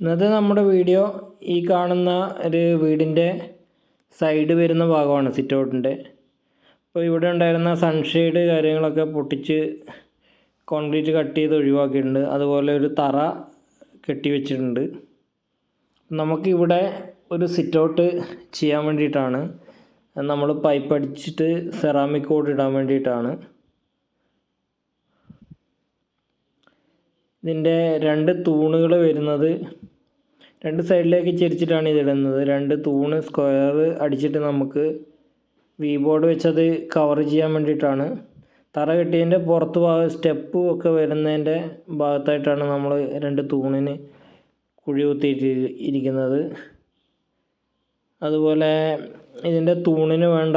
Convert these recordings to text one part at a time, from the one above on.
ഇന്നത്തെ നമ്മുടെ വീഡിയോ ഈ കാണുന്ന ഒരു വീടിന്റെ സൈഡ് വരുന്ന ഭാഗമാണ് സിറ്റ് ഔട്ടിന്റെ. അപ്പോൾ ഇവിടെ ഉണ്ടായിരുന്ന സൺഷെയ്ഡ് കാര്യങ്ങളൊക്കെ പൊട്ടിച്ച് കോൺക്രീറ്റ് കട്ട് ചെയ്ത് ഒഴിവാക്കിയിട്ടുണ്ട്. അതുപോലെ ഒരു തറ കെട്ടി വെച്ചിട്ടുണ്ട്. നമുക്കിവിടെ ഒരു സിറ്റൗട്ട് ചെയ്യാൻ വേണ്ടിയിട്ടാണ്. നമ്മൾ പൈപ്പ് അടിച്ചിട്ട് സെറാമിക് കോഡ് ഇടാൻ വേണ്ടിയിട്ടാണ്. ഇതിന്റെ രണ്ട് തൂണുകൾ വരുന്നത് രണ്ട് സൈഡിലേക്ക് ചെരിച്ചിട്ടാണ് ഇടുന്നത്. രണ്ട് തൂണ് സ്ക്വയർ അടിച്ചിട്ട് നമുക്ക് വി ബോർഡ് വെച്ചത് കവർ ചെയ്യാൻ വേണ്ടിയിട്ടാണ്. തറ കെട്ടിയതിന്റെ പുറത്ത് ഭാഗം സ്റ്റെപ്പ് ഒക്കെ വരുന്നതിന്റെ ഭാഗത്തായിട്ടാണ് നമ്മൾ രണ്ട് തൂണിന് കുഴി കുത്തിയിട്ട് ഇരിക്കുന്നത്. അതുപോലെ ഇതിന്റെ തൂണിന് വേണ്ട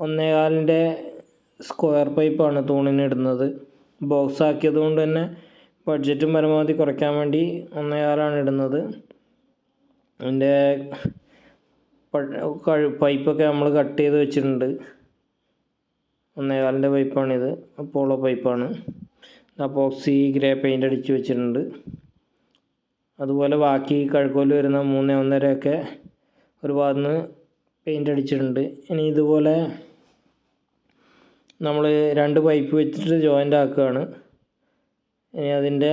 ഒന്നേകാലിന്റെ സ്ക്വയർ പൈപ്പാണ് തൂണിന് ഇടുന്നത്. ബോക്സ് ആക്കിയത് കൊണ്ട് തന്നെ ബഡ്ജറ്റും പരമാവധി കുറയ്ക്കാൻ വേണ്ടി ഒന്നേകാലാണ് ഇടുന്നത്. അതിന്റെ പൈപ്പൊക്കെ നമ്മൾ കട്ട് ചെയ്ത് വെച്ചിട്ടുണ്ട്. ഒന്നേകാലിന്റെ പൈപ്പാണിത് അപ്പോളോ പൈപ്പാണ് അപ്പോക്സി ഗ്രേ പെയിന്റ് അടിച്ച് വെച്ചിട്ടുണ്ട്. അതുപോലെ ബാക്കി കഴുക്കോൽ വരുന്ന മൂന്ന് ഒന്നരയൊക്കെ ഒരു ഭാഗത്ത് നിന്ന് പെയിന്റ് അടിച്ചിട്ടുണ്ട്. ഇനി ഇതുപോലെ നമ്മൾ രണ്ട് പൈപ്പ് വെച്ചിട്ട് ജോയിന്റ് ആക്കുകയാണ്. ഇനി അതിന്റെ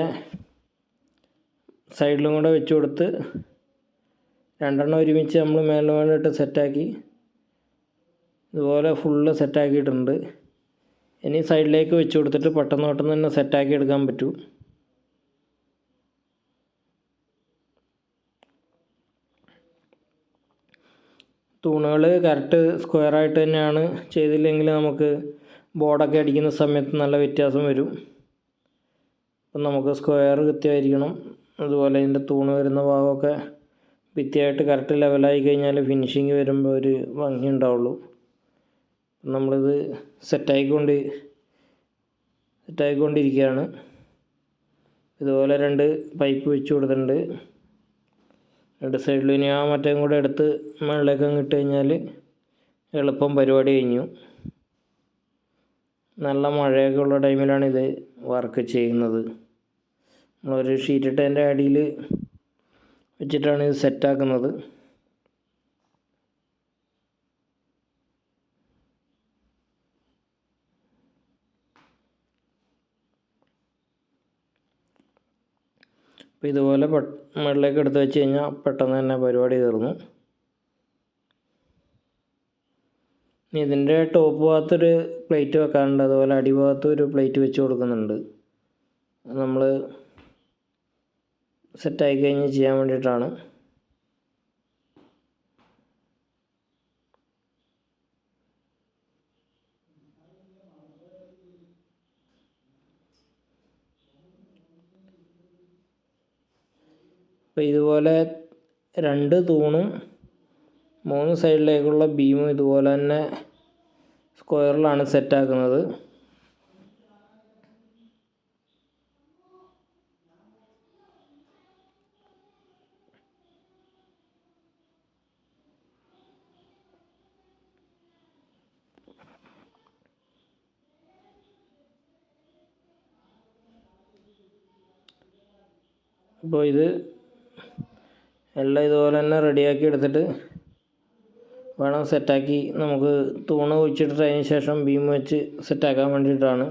സൈഡിലും കൂടെ വെച്ച് കൊടുത്ത് രണ്ടെണ്ണം ഒരുമിച്ച് നമ്മൾ മേളിൽ മേളിട്ട് സെറ്റാക്കി ഇതുപോലെ ഫുള്ള് സെറ്റാക്കിയിട്ടുണ്ട് ഇനി സൈഡിലേക്ക് വെച്ച് കൊടുത്തിട്ട് പെട്ടെന്ന് പെട്ടെന്ന് തന്നെ സെറ്റാക്കി എടുക്കാൻ പറ്റും. തൂണുകൾ കറക്റ്റ് സ്ക്വയറായിട്ട് തന്നെയാണ്. ചെയ്തില്ലെങ്കിൽ നമുക്ക് ബോർഡൊക്കെ അടിക്കുന്ന സമയത്ത് നല്ല വ്യത്യാസം വരും. അപ്പം നമുക്ക് സ്ക്വയർ കൃത്യമായിരിക്കണം. അതുപോലെ ഇതിന്റെ തൂണ് വരുന്ന ഭാഗമൊക്കെ ഭിത്തിയായിട്ട് കറക്റ്റ് ലെവലായി കഴിഞ്ഞാൽ ഫിനിഷിങ് വരുമ്പോൾ ഒരു ഭംഗി ഉണ്ടാവുള്ളൂ. നമ്മളിത് സെറ്റായിക്കൊണ്ട് സെറ്റായിക്കൊണ്ടിരിക്കുകയാണ് ഇതുപോലെ രണ്ട് പൈപ്പ് വെച്ച് കൊടുത്തിട്ടുണ്ട്. രണ്ട് സൈഡിൽ ഇനി ആ മറ്റേം കൂടെ എടുത്ത് മുകളിലേക്ക് ഇട്ട് കഴിഞ്ഞാൽ എളുപ്പം പരിപാടി കഴിഞ്ഞു. നല്ല മഴയൊക്കെ ഉള്ള ടൈമിലാണ് ഇത് വർക്ക് ചെയ്യുന്നത്. നമ്മളൊരു ഷീറ്റ് ഇട്ടതിന്റെ അടിയിൽ വെച്ചിട്ടാണ് ഇത് സെറ്റാക്കുന്നത് അപ്പോൾ ഇതുപോലെ മുകളിലേക്ക് എടുത്ത് വെച്ച് കഴിഞ്ഞാൽ പെട്ടെന്ന് തന്നെ പരിപാടി തീർന്നു. ഇതിന്റെ ടോപ്പ് ഭാഗത്തൊരു പ്ലേറ്റ് വെക്കാറുണ്ട് അതുപോലെ അടിഭാഗത്ത് ഒരു പ്ലേറ്റ് വെച്ച് കൊടുക്കുന്നുണ്ട്. നമ്മൾ സെറ്റായി കഴിഞ്ഞ് ചെയ്യാൻ വേണ്ടിയിട്ടാണ്. അപ്പോൾ ഇതുപോലെ രണ്ട് തൂണും മൂന്ന് സൈഡിലേക്കുള്ള ബീമും ഇതുപോലെ തന്നെ സ്ക്വയറിലാണ് സെറ്റാക്കുന്നത്. അപ്പോൾ ഇത് എല്ലാം ഇതുപോലെ തന്നെ റെഡിയാക്കി എടുത്തിട്ട് വേണം സെറ്റാക്കി നമുക്ക് തൂണ് ഒഴിച്ചിട്ടിട്ട് അതിന് ശേഷം ബീം വെച്ച് സെറ്റാക്കാൻ വേണ്ടിയിട്ടാണ്.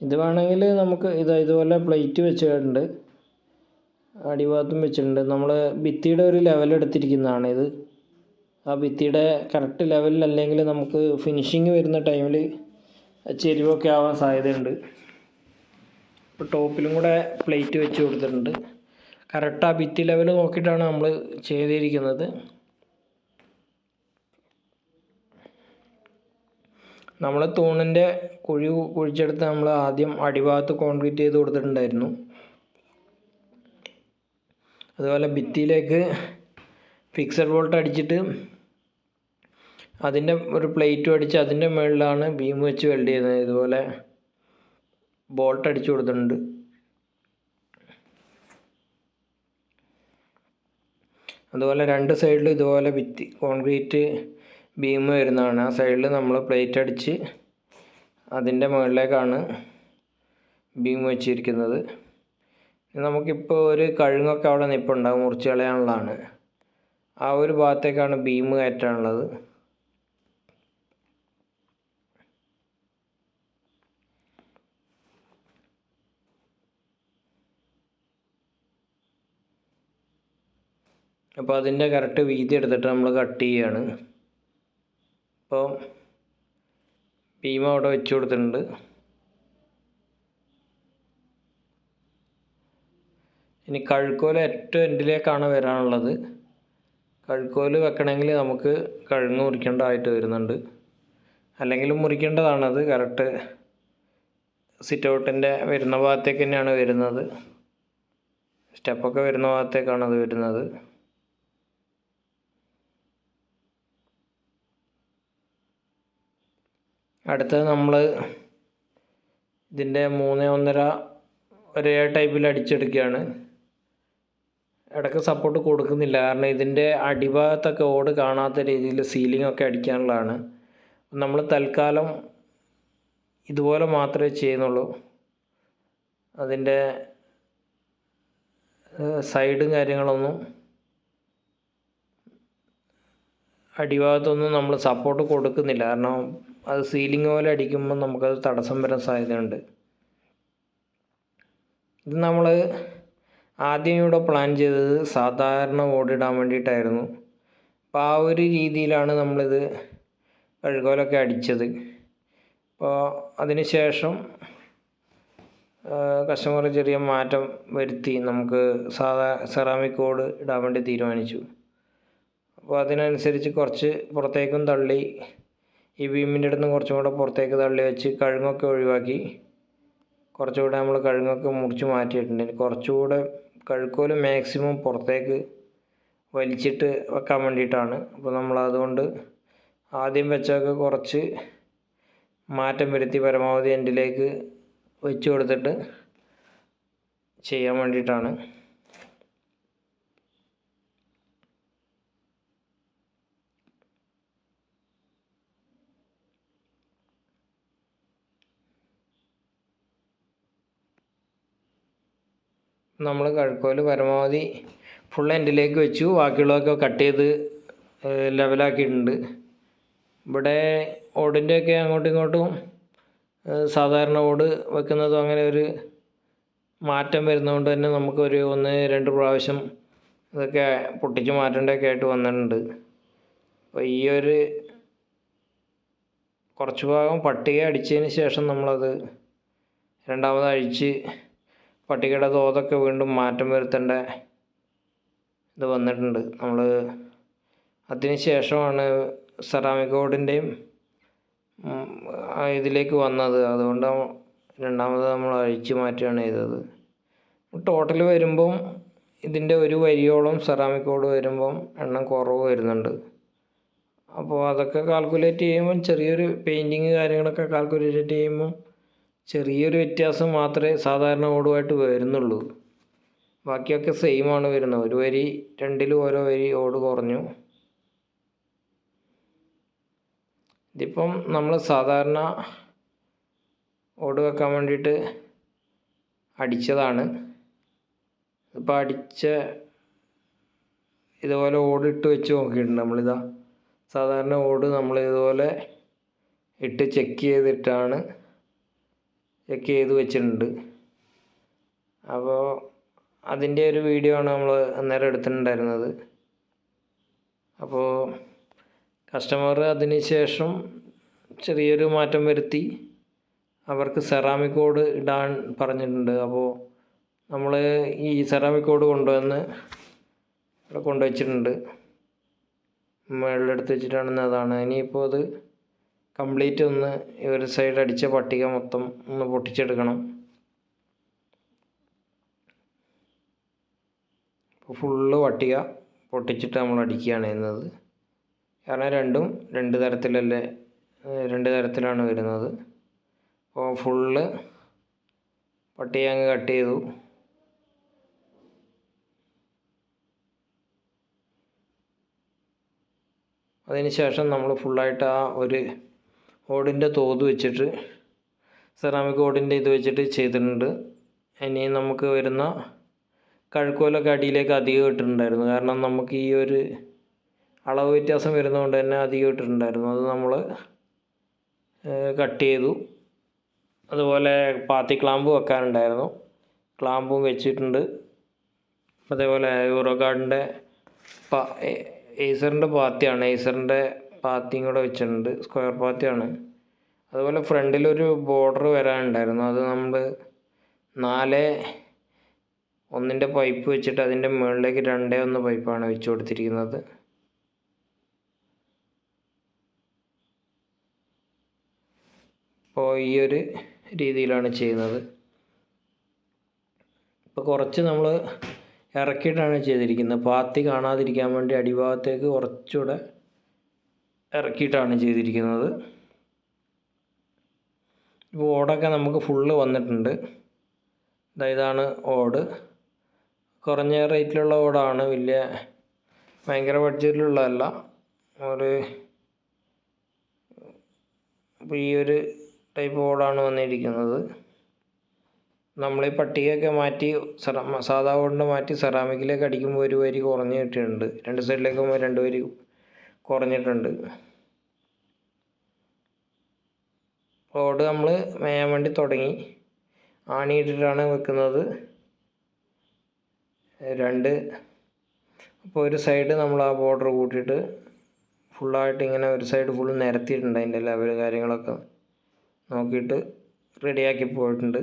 ഇത് വേണമെങ്കിൽ നമുക്ക് ഇത് ഇതുപോലെ പ്ലേറ്റ് വെച്ചിട്ടുണ്ട്. അടിഭാഗത്തും വെച്ചിട്ടുണ്ട്. നമ്മൾ ഭിത്തിയുടെ ഒരു ലെവൽ എടുത്തിരിക്കുന്നതാണ് ഇത്. ആ ഭിത്തിയുടെ കറക്റ്റ് ലെവലിൽ അല്ലെങ്കിൽ നമുക്ക് ഫിനിഷിങ് വരുന്ന ടൈമിൽ ചെരിവൊക്കെ ആവാൻ സാധ്യതയുണ്ട്. ഇപ്പോൾ ടോപ്പിലും കൂടെ പ്ലേറ്റ് വെച്ച് കൊടുത്തിട്ടുണ്ട്. കറക്റ്റ് ആ ഭിത്തി ലെവൽ നോക്കിയിട്ടാണ് നമ്മൾ ചെയ്തിരിക്കുന്നത്. നമ്മൾ തൂണിന്റെ കുഴി കുഴിച്ചെടുത്ത് നമ്മൾ ആദ്യം അടിഭാഗത്ത് കോൺക്രീറ്റ് ചെയ്ത് കൊടുത്തിട്ടുണ്ടായിരുന്നു. അതുപോലെ ഭിത്തിയിലേക്ക് ഫിക്സഡ് വോൾട്ട് അടിച്ചിട്ട് അതിന്റെ ഒരു പ്ലേറ്റും അടിച്ച് അതിന്റെ മുകളിലാണ് ബീം വെച്ച് വെൽഡ് ചെയ്യുന്നത്. ഇതുപോലെ ബോൾട്ട് അടിച്ചു കൊടുത്തിട്ടുണ്ട്. അതുപോലെ രണ്ട് സൈഡിലും ഇതുപോലെ ഭിത്തി കോൺക്രീറ്റ് ബീം വരുന്നതാണ്. ആ സൈഡിൽ നമ്മൾ പ്ലേറ്റ് അടിച്ച് അതിന്റെ മുകളിലേക്കാണ് ബീം വെച്ചിരിക്കുന്നത്. നമുക്കിപ്പോൾ ഒരു കഴുങ്ങൊക്കെ അവിടെ നിൽപ്പുണ്ടാകും മുറിച്ച് കളയാനുള്ളതാണ്. ആ ഒരു ഭാഗത്തേക്കാണ് ബീം കയറ്റാനുള്ളത്. അപ്പോൾ അതിന്റെ കറക്റ്റ് വീതി എടുത്തിട്ട് നമ്മൾ കട്ട് ചെയ്യാണ്. അപ്പോൾ ഭീമ അവിടെ വെച്ച് കൊടുത്തിട്ടുണ്ട്. ഇനി കഴുക്കോല ഏറ്റവും എൻഡിലേക്കാണ് വരാനുള്ളത്. കഴുക്കോൽ വെക്കണമെങ്കിൽ നമുക്ക് കഴുങ്ങ് മുറിക്കേണ്ടതായിട്ട് വരുന്നുണ്ട്. അല്ലെങ്കിൽ മുറിക്കേണ്ടതാണത്. കറക്റ്റ് സിറ്റ് ഔട്ടിന്റെ വരുന്ന ഭാഗത്തേക്ക് തന്നെയാണ് വരുന്നത്. സ്റ്റെപ്പൊക്കെ വരുന്ന ഭാഗത്തേക്കാണ് അത് വരുന്നത്. അടുത്തത് നമ്മൾ ഇതിന്റെ മൂന്ന് ഒന്നര ഒരേ ടൈപ്പിൽ അടിച്ചെടുക്കുകയാണ്. ഇടയ്ക്ക് സപ്പോർട്ട് കൊടുക്കുന്നില്ല. കാരണം ഇതിന്റെ അടിഭാഗത്തൊക്കെ ഓട് കാണാത്ത രീതിയിൽ സീലിംഗ് ഒക്കെ അടിക്കാനുള്ളതാണ്. നമ്മൾ തൽക്കാലം ഇതുപോലെ മാത്രമേ ചെയ്യുന്നുള്ളൂ. അതിന്റെ സൈഡും കാര്യങ്ങളൊന്നും അടിഭാഗത്തൊന്നും നമ്മൾ സപ്പോർട്ട് കൊടുക്കുന്നില്ല. കാരണം അത് സീലിംഗ് പോലെ അടിക്കുമ്പോൾ നമുക്കത് തടസ്സം വരാൻ സാധ്യതയുണ്ട്. ഇത് നമ്മൾ ആദ്യം ഇവിടെ പ്ലാൻ ചെയ്തത് സാധാരണ ഓടിടാൻ വേണ്ടിയിട്ടായിരുന്നു. അപ്പോൾ ആ ഒരു രീതിയിലാണ് നമ്മളിത് കഴുകോലൊക്കെ അടിച്ചത്. അപ്പോൾ അതിന് ശേഷം കസ്റ്റമർ ചെറിയ മാറ്റം വരുത്തി നമുക്ക് സാധാ സെറാമിക് ഓട് ഇടാൻ വേണ്ടി തീരുമാനിച്ചു. അപ്പോൾ അതിനനുസരിച്ച് കുറച്ച് പുറത്തേക്കും തള്ളി ഈ ബീമിന്റെ അടുത്ത് കുറച്ചും കൂടെ പുറത്തേക്ക് തള്ളി വെച്ച് കഴുങ്ങൊക്കെ ഒഴിവാക്കി. കുറച്ചുകൂടെ നമ്മൾ കഴുങ്ങൊക്കെ മുറിച്ച് മാറ്റിയിട്ടുണ്ട്. കുറച്ചുകൂടെ കഴുക്കോൽ മാക്സിമം പുറത്തേക്ക് വലിച്ചിട്ട് വെക്കാൻ വേണ്ടിയിട്ടാണ്. അപ്പോൾ നമ്മൾ അതുകൊണ്ട് ആദ്യം വെച്ചൊക്കെ കുറച്ച് മാറ്റം വരുത്തി പരമാവധി എൻഡിലേക്ക് വെച്ച് കൊടുത്തിട്ട് ചെയ്യാൻ വേണ്ടിയിട്ടാണ്. നമ്മൾ കഴുക്കോൽ പരമാവധി ഫുൾ എൻഡിലേക്ക് വെച്ചു. ബാക്കിയുള്ളതൊക്കെ കട്ട് ചെയ്ത് ലെവലാക്കിയിട്ടുണ്ട് ഇവിടെ ഓടിന്റെയൊക്കെ അങ്ങോട്ടും ഇങ്ങോട്ടും സാധാരണ ഓട് വെക്കുന്നതും അങ്ങനെ ഒരു മാറ്റം വരുന്നതുകൊണ്ട് തന്നെ നമുക്കൊരു ഒന്ന് രണ്ട് പ്രാവശ്യം ഇതൊക്കെ പൊട്ടിച്ച് മാറ്റേണ്ടതൊക്കെ ആയിട്ട് വന്നിട്ടുണ്ട്. അപ്പോൾ ഈ ഒരു കുറച്ച് ഭാഗം പട്ടിക അടിച്ചതിന് ശേഷം നമ്മളത് രണ്ടാമത് അഴിച്ച് പട്ടികയുടെ തോതൊക്കെ വീണ്ടും മാറ്റം വരുത്തേണ്ട ഇത് വന്നിട്ടുണ്ട്. നമ്മൾ അതിന് ശേഷമാണ് സെറാമിക് ബോർഡിന്റെയും ഇതിലേക്ക് വന്നത്. അതുകൊണ്ട് രണ്ടാമത് നമ്മൾ അഴിച്ചു മാറ്റുകയാണ് ചെയ്തത്. ടോട്ടൽ വരുമ്പം ഇതിന്റെ ഒരു വരിയോളം സെറാമിക് വരുമ്പം എണ്ണം കുറവ് വരുന്നുണ്ട്. അപ്പോൾ അതൊക്കെ കാൽക്കുലേറ്റ് ചെയ്യുമ്പം ചെറിയൊരു പെയിന്റിങ് കാര്യങ്ങളൊക്കെ കാൽക്കുലേറ്റ് ചെയ്യുമ്പം ചെറിയൊരു വ്യത്യാസം മാത്രമേ സാധാരണ ഓടുമായിട്ട് വരുന്നുള്ളൂ. ബാക്കിയൊക്കെ സെയിമാണ് വരുന്നത്. ഒരു വരി രണ്ടിലും ഓരോ വരി ഓട് കുറഞ്ഞു. ഇതിപ്പം നമ്മൾ സാധാരണ ഓട് വെക്കാൻ വേണ്ടിയിട്ട് അടിച്ചതാണ്. ഇപ്പം അടിച്ച ഇതുപോലെ ഓട് ഇട്ട് വെച്ച് നോക്കിയിട്ടുണ്ട് നമ്മളിതാ. സാധാരണ ഓട് നമ്മൾ ഇതുപോലെ ഇട്ട് ചെക്ക് ചെയ്തിട്ടാണ് ചെക്ക് ചെയ്ത് വെച്ചിട്ടുണ്ട്. അപ്പോൾ അതിന്റെ ഒരു വീഡിയോ ആണ് നമ്മൾ അന്നേരം എടുത്തിട്ടുണ്ടായിരുന്നത്. അപ്പോൾ കസ്റ്റമർ അതിന് ശേഷം ചെറിയൊരു മാറ്റം വരുത്തി. അവർക്ക് സെറാമിക് കോഡ് ഇടാൻ പറഞ്ഞിട്ടുണ്ട്. അപ്പോൾ നമ്മൾ ഈ സെറാമിക് കോഡ് കൊണ്ടുവന്ന് ഇവിടെ കൊണ്ടുവച്ചിട്ടുണ്ട്. മുകളിലെടുത്ത് വെച്ചിട്ടാണെന്ന് അതാണ്. ഇനിയിപ്പോൾ അത് കംപ്ലീറ്റ് ഒന്ന് ഒരു സൈഡ് അടിച്ച പട്ടിക മൊത്തം ഒന്ന് പൊട്ടിച്ചെടുക്കണം. ഫുള്ള് പട്ടിക പൊട്ടിച്ചിട്ട് നമ്മൾ അടിക്കുകയാണ് ചെയ്യുന്നത്. കാരണം രണ്ടും രണ്ട് തരത്തിലല്ലേ രണ്ട് തരത്തിലാണ് വരുന്നത്. അപ്പോൾ ഫുള്ള് പട്ടിക അങ്ങ് കട്ട് ചെയ്തു. അതിന് ശേഷം നമ്മൾ ഫുള്ളായിട്ട് ആ ഒരു ഓടിന്റെ തോത് വെച്ചിട്ട് സെറാമിക് ഓടിന്റെ ഇത് വെച്ചിട്ട് ചെയ്തിട്ടുണ്ട്. ഇനി നമുക്ക് വരുന്ന കഴുക്കോലൊക്കെ അടിയിലേക്ക് അധികം ഇട്ടിട്ടുണ്ടായിരുന്നു. കാരണം നമുക്ക് ഈ ഒരു അളവ് വ്യത്യാസം വരുന്നതുകൊണ്ട് തന്നെ അധികം ഇട്ടിട്ടുണ്ടായിരുന്നു. അത് നമ്മൾ കട്ട് ചെയ്തു. അതുപോലെ പാത്തി ക്ലാമ്പ് വെക്കാനുണ്ടായിരുന്നു. ക്ലാമ്പും വെച്ചിട്ടുണ്ട്. അതേപോലെ യൂറോ കാർഡിന്റെ പാ ഏസറിന്റെ പാത്തിയാണ്. ഏസറിന്റെ പാത്തിയും കൂടെ വെച്ചിട്ടുണ്ട്. സ്ക്വയർ പാത്തിയാണ്. അതുപോലെ ഫ്രണ്ടിലൊരു ബോർഡർ വരാനുണ്ടായിരുന്നു. അത് നമ്മൾ നാല് ഒന്നിന്റെ പൈപ്പ് വെച്ചിട്ട് അതിന്റെ മുകളിലേക്ക് രണ്ടേ ഒന്ന് പൈപ്പാണ് വെച്ച് കൊടുത്തിരിക്കുന്നത്. അപ്പോൾ ഈ ഒരു രീതിയിലാണ് ചെയ്യുന്നത്. ഇപ്പോൾ കുറച്ച് നമ്മൾ ഇറക്കിയിട്ടാണ് ചെയ്തിരിക്കുന്നത്. പാത്തി കാണാതിരിക്കാൻ വേണ്ടി അടിഭാഗത്തേക്ക് കുറച്ചുകൂടെ ഇറക്കിയിട്ടാണ് ചെയ്തിരിക്കുന്നത്. ഓടൊക്കെ നമുക്ക് ഫുള്ള് വന്നിട്ടുണ്ട്. ഇതാണ് ഓട്. കുറഞ്ഞ റേറ്റിലുള്ള ഓടാണ്. വലിയ ഭയങ്കര ബഡ്ജറ്റിലുള്ളതല്ല. ഒരു ഇപ്പോൾ ഈ ഒരു ടൈപ്പ് ഓടാണ് വന്നിരിക്കുന്നത്. നമ്മൾ ഈ പട്ടികയൊക്കെ മാറ്റി സാധാ ഓടിന്റെ മാറ്റി സെറാമിക്കിലേക്ക് അടിക്കുമ്പോൾ ഒരു വരി കുറഞ്ഞ് കിട്ടിയിട്ടുണ്ട്. രണ്ട് സൈഡിലേക്ക് രണ്ട് വരി കുറഞ്ഞിട്ടുണ്ട്. ഓട് നമ്മൾ മേയാൻ വേണ്ടി തുടങ്ങി. ആണിയിട്ടിട്ടാണ് വെക്കുന്നത്. രണ്ട്. അപ്പോൾ ഒരു സൈഡ് നമ്മൾ ആ ബോർഡർ കൂട്ടിയിട്ട് ഫുള്ളായിട്ട് ഇങ്ങനെ ഒരു സൈഡ് ഫുൾ നിരത്തിയിട്ടുണ്ട് അതിന്റെ ലെവൽ കാര്യങ്ങളൊക്കെ. നോക്കിയിട്ട് റെഡിയാക്കി പോയിട്ടുണ്ട്.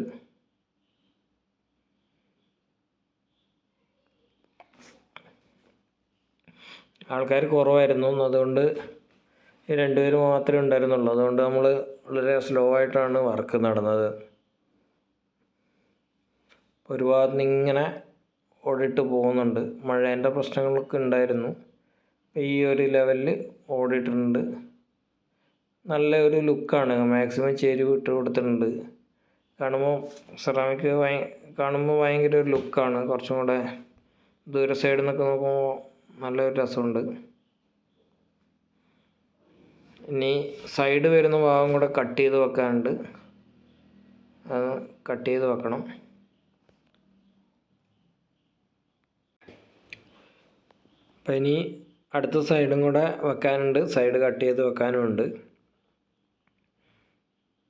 ആൾക്കാർ കുറവായിരുന്നു. അതുകൊണ്ട് ഈ പേര് മാത്രമേ ഉണ്ടായിരുന്നുള്ളൂ. അതുകൊണ്ട് നമ്മൾ വളരെ സ്ലോ ആയിട്ടാണ് വർക്ക് നടന്നത്. ഒരു ഭാഗത്ത് ഇങ്ങനെ ഓടിട്ട് പോകുന്നുണ്ട്. മഴേന്റെ പ്രശ്നങ്ങളൊക്കെ ഉണ്ടായിരുന്നു. ഈ ഒരു ലെവലിൽ ഓടിയിട്ടുണ്ട്. നല്ല ഒരു ലുക്കാണ് മാക്സിമം ചേരുവ് ഇട്ട് കൊടുത്തിട്ടുണ്ട്. കാണുമ്പോൾ സെറാമിക് കാണുമ്പോൾ ഭയങ്കര ഒരു ലുക്കാണ് കുറച്ചും കൂടെ ദൂര സൈഡിൽ നിന്നൊക്കെ നോക്കുമ്പോൾ നല്ലൊരു രസമുണ്ട്. ഇനി സൈഡ് വരുന്ന ഭാഗം കൂടെ കട്ട് ചെയ്ത് വെക്കാനുണ്ട്. അത് കട്ട് ചെയ്ത് വെക്കണം. അപ്പം ഇനി അടുത്ത സൈഡും കൂടെ വെക്കാനുണ്ട്. സൈഡ് കട്ട് ചെയ്ത് വെക്കാനുമുണ്ട്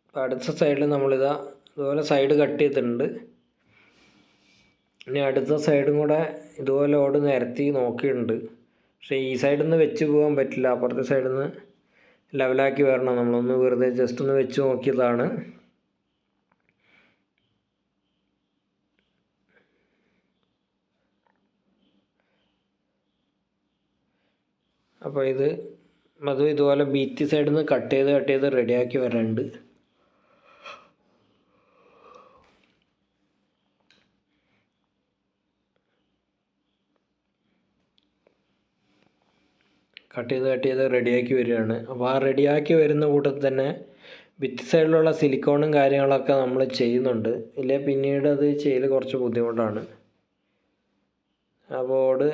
അപ്പം അടുത്ത സൈഡിൽ നമ്മളിതാ ഇതുപോലെ സൈഡ് കട്ട് ചെയ്തിട്ടുണ്ട്. ഇനി അടുത്ത സൈഡും കൂടെ ഇതുപോലെ ഓട് നിരത്തി നോക്കിയിട്ടുണ്ട്. പക്ഷേ ഈ സൈഡിൽ നിന്ന് വെച്ച് പോകാൻ പറ്റില്ല. അപ്പുറത്തെ സൈഡിൽ നിന്ന് ലെവലാക്കി വരണം. നമ്മളൊന്ന് വെറുതെ ജസ്റ്റ് ഒന്ന് വെച്ച് നോക്കിയതാണ്. അപ്പോൾ ഇത് അതും ഇതുപോലെ ബീറ്റി സൈഡിൽ നിന്ന് കട്ട് ചെയ്ത് കട്ട് ചെയ്ത് റെഡിയാക്കി വരാനുണ്ട് കട്ട് ചെയ്ത് കട്ട് ചെയ്ത് റെഡിയാക്കി വരികയാണ്. അപ്പോൾ ആ റെഡിയാക്കി വരുന്ന കൂട്ടത്തിൽ തന്നെ വിത്ത് സൈഡിലുള്ള സിലിക്കോണും കാര്യങ്ങളൊക്കെ നമ്മൾ ചെയ്യുന്നുണ്ട്. ഇല്ലേ? പിന്നീട് അത് ചെയ്യൽ കുറച്ച് ബുദ്ധിമുട്ടാണ്. അപ്പോൾ ഓട്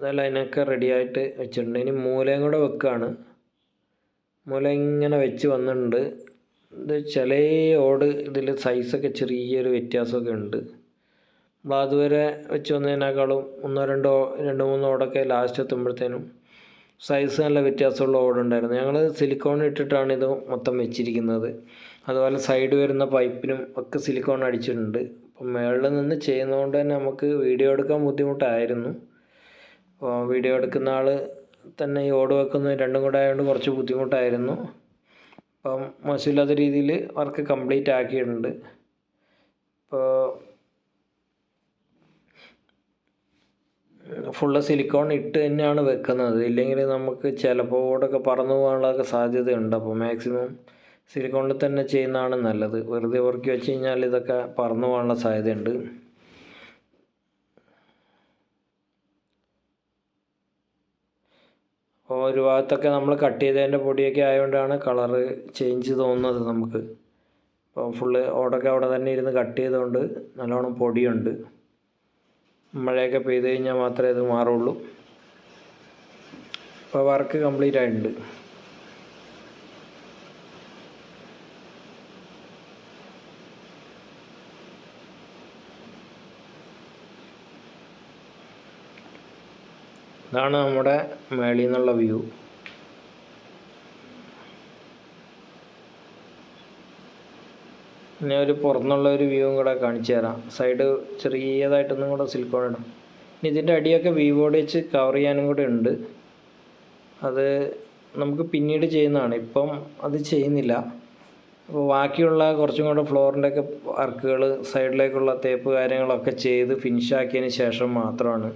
നല്ല അതിനൊക്കെ റെഡിയായിട്ട് വെച്ചിട്ടുണ്ട്. ഇനി മൂലയും കൂടെ വെക്കുകയാണ് മൂല ഇങ്ങനെ വെച്ച് വന്നിട്ടുണ്ട്. ഇത് ചില ഓട് ഇതിൽ സൈസൊക്കെ ചെറിയൊരു വ്യത്യാസമൊക്കെ ഉണ്ട്. അപ്പോൾ അതുവരെ വെച്ച് വന്നതിനേക്കാളും ഒന്നോ രണ്ടോ രണ്ട് മൂന്നോ ഓടൊക്കെ ലാസ്റ്റ് എത്തുമ്പോഴത്തേനും സൈസ് നല്ല വ്യത്യാസമുള്ള ഓടുണ്ടായിരുന്നു ഞങ്ങൾ സിലിക്കോൺ ഇട്ടിട്ടാണ് ഇത് മൊത്തം വെച്ചിരിക്കുന്നത്. അതുപോലെ സൈഡ് വരുന്ന പൈപ്പിനും ഒക്കെ സിലിക്കോൺ അടിച്ചിട്ടുണ്ട്. അപ്പം മുകളിൽ നിന്ന് ചെയ്യുന്നതുകൊണ്ട് തന്നെ നമുക്ക് വീഡിയോ എടുക്കാൻ ബുദ്ധിമുട്ടായിരുന്നു. അപ്പോൾ വീഡിയോ എടുക്കുന്ന ആൾ തന്നെ ഈ ഓട് വെക്കുന്ന രണ്ടും കൂടെ ആയതുകൊണ്ട് കുറച്ച് ബുദ്ധിമുട്ടായിരുന്നു. അപ്പം മോശമില്ലാത്ത രീതിയിൽ വർക്ക് കംപ്ലീറ്റ് ആക്കിയിട്ടുണ്ട്. ഇപ്പോൾ ഫുള്ള് സിലിക്കോൺ ഇട്ട് തന്നെയാണ് വെക്കുന്നത്. ഇല്ലെങ്കിൽ നമുക്ക് ചിലപ്പോൾ ഓടൊക്കെ പറന്നു പോകാനുള്ളതൊക്കെ സാധ്യതയുണ്ട്. അപ്പോൾ മാക്സിമം സിലിക്കോണിൽ തന്നെ ചെയ്യുന്നതാണ് നല്ലത്. വെറുതെ ഉറക്കി വെച്ച് കഴിഞ്ഞാൽ ഇതൊക്കെ പറന്നു പോകാനുള്ള സാധ്യതയുണ്ട്. അപ്പോൾ ഒരു ഭാഗത്തൊക്കെ നമ്മൾ കട്ട് ചെയ്തതിന്റെ പൊടിയൊക്കെ ആയതുകൊണ്ടാണ് കളറ് ചേഞ്ച് തോന്നുന്നത് നമുക്ക്. അപ്പോൾ ഫുള്ള് ഓടൊക്കെ അവിടെ തന്നെ ഇരുന്ന് കട്ട് ചെയ്തുകൊണ്ട് നല്ലോണം പൊടിയുണ്ട്. മഴയൊക്കെ പെയ്ത് കഴിഞ്ഞാൽ മാത്രമേ അത് മാറുള്ളൂ. ഇപ്പോൾ വർക്ക് കംപ്ലീറ്റ് ആയിട്ടുണ്ട്. ഇതാണ് നമ്മുടെ മേളിൽ നിന്നുള്ള വ്യൂ. പിന്നെ ഒരു പുറന്നുള്ള ഒരു വ്യൂവും കൂടെ കാണിച്ചു തരാം. സൈഡ് ചെറിയതായിട്ടൊന്നും കൂടെ സിൽക്കോൺ ഇടാം. ഇനി ഇതിന്റെ അടിയൊക്കെ വിവോഡ് വെച്ച് കവർ ചെയ്യാനും കൂടെ ഉണ്ട്. അത് നമുക്ക് പിന്നീട് ചെയ്യുന്നതാണ്. ഇപ്പം അത് ചെയ്യുന്നില്ല. അപ്പോൾ ബാക്കിയുള്ള കുറച്ചും കൂടെ ഫ്ലോറിന്റെ ഒക്കെ വർക്കുകൾ സൈഡിലേക്കുള്ള തേപ്പ് കാര്യങ്ങളൊക്കെ ചെയ്ത് ഫിനിഷ് ആക്കിയതിന് ശേഷം മാത്രമാണ്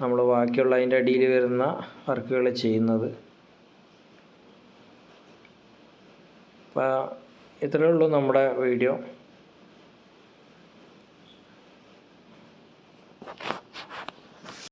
നമ്മൾ ബാക്കിയുള്ള അതിന്റെ അടിയിൽ വരുന്ന വർക്കുകൾ ചെയ്യുന്നത്. ഇത്രയേ ഉള്ളൂ നമ്മുടെ വീഡിയോ.